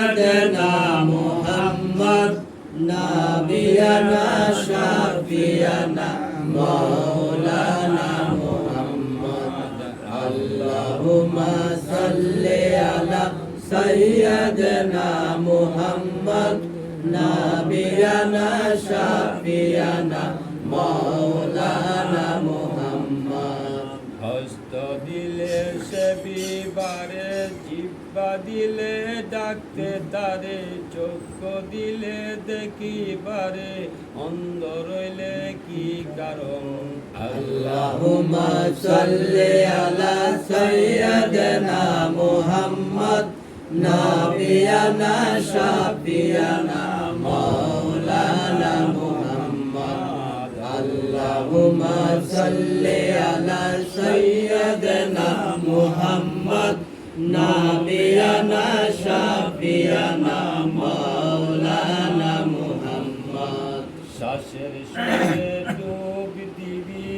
سيدنا محمد نبينا شفيعنا مولانا محمد اللهم صل على سيدنا محمد نبينا شفيعنا مولانا محمد هست دل شبی باره জিব্বা দিলে ডাকতে তারে, চক্ষু দিলে দেখি দেখিবারে অন্ধ রইলে কি কারণ? আল্লাহুমা সাল্লি আলা সাইয়্যিদানা মুহাম্মদ, নাবিয়ানা শাফিয়ানা মাওলানা মুহাম্মদ। আল্লাহুমা সাল্লি আলা সাইয়্যিদানা মুহাম্মদ নাম রব্বিয়ানা মাওলানা মুহাম্মদ। শ্বাসের সুরে ডুব দিবি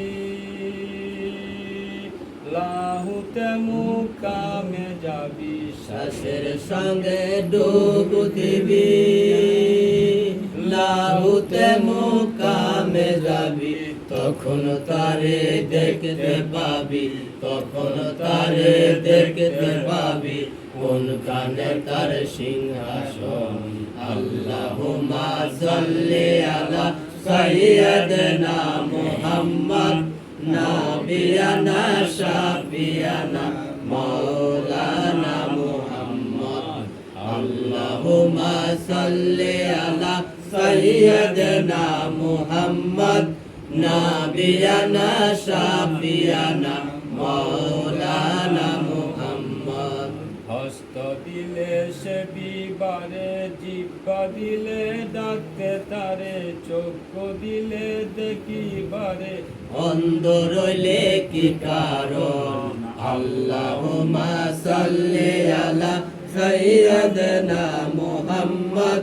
লাহুতে মুকামে যাবি। শ্বাসের সঙ্গে ডুব দিবি লাহুতে মুকামে যাবি। তখন তারে দেখতে পাবি, তখন তারে দেখতে পাবি। কোন কানে তার সিংহাসন, আল্লাহুম্মা সাল্লি আলা সাইয়্যিদিনা মুহাম্মদ, নাবিয়ানা শাফিয়ানা মাওলানা মুহাম্মদ। আল্লাহুম্মা সাল্লি আলা সাইয়্যিদিনা মুহাম্মদ নাবিয়ানা শাফিয়ানা মাওলানা মুহাম্মদ। হস্ত দিলে সে বিবারে জিব্বা দিলে ডাকতে তারে চক্ষু দিলে দেখিবারে অন্ধ রইলে কি কারণ? আল্লাহুম্মা সাল্লি আলা সাইয়্যিদিনা মুহাম্মদ।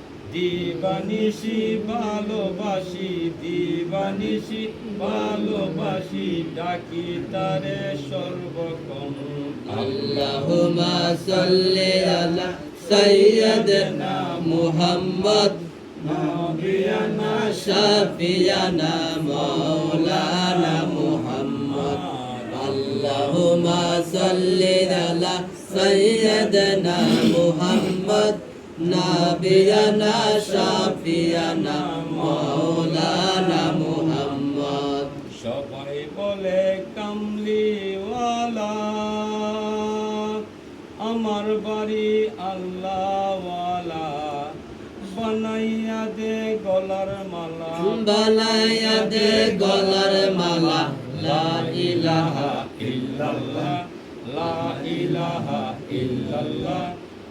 দিবানিসি ভালোবাসি দিবানিসি ভালোবাসি ডাকি তারে সর্বক্ষণ। আল্লাহুম্মা সাল্লি আলা সাইয়্যিদিনা মুহাম্মদ। নবিয়ানা শাফিয়ানা মাওলানা মুহাম্মদ। আল্লাহুম্মা সাল্লি আলা সাইয়্যিদিনা মুহাম্মদ। নাবিয়ানা শাফিয়ানা মাওলানা মুহাম্মদ। সবাই বলে কামলিওয়ালা আমার বাড়ি আল্লাহওয়ালা বানাইয়া দে গলার মালা বানায়া দে গলার মালা লা ইলাহা ইল্লাল্লাহ লা ইলাহা ইল্লাল্লাহ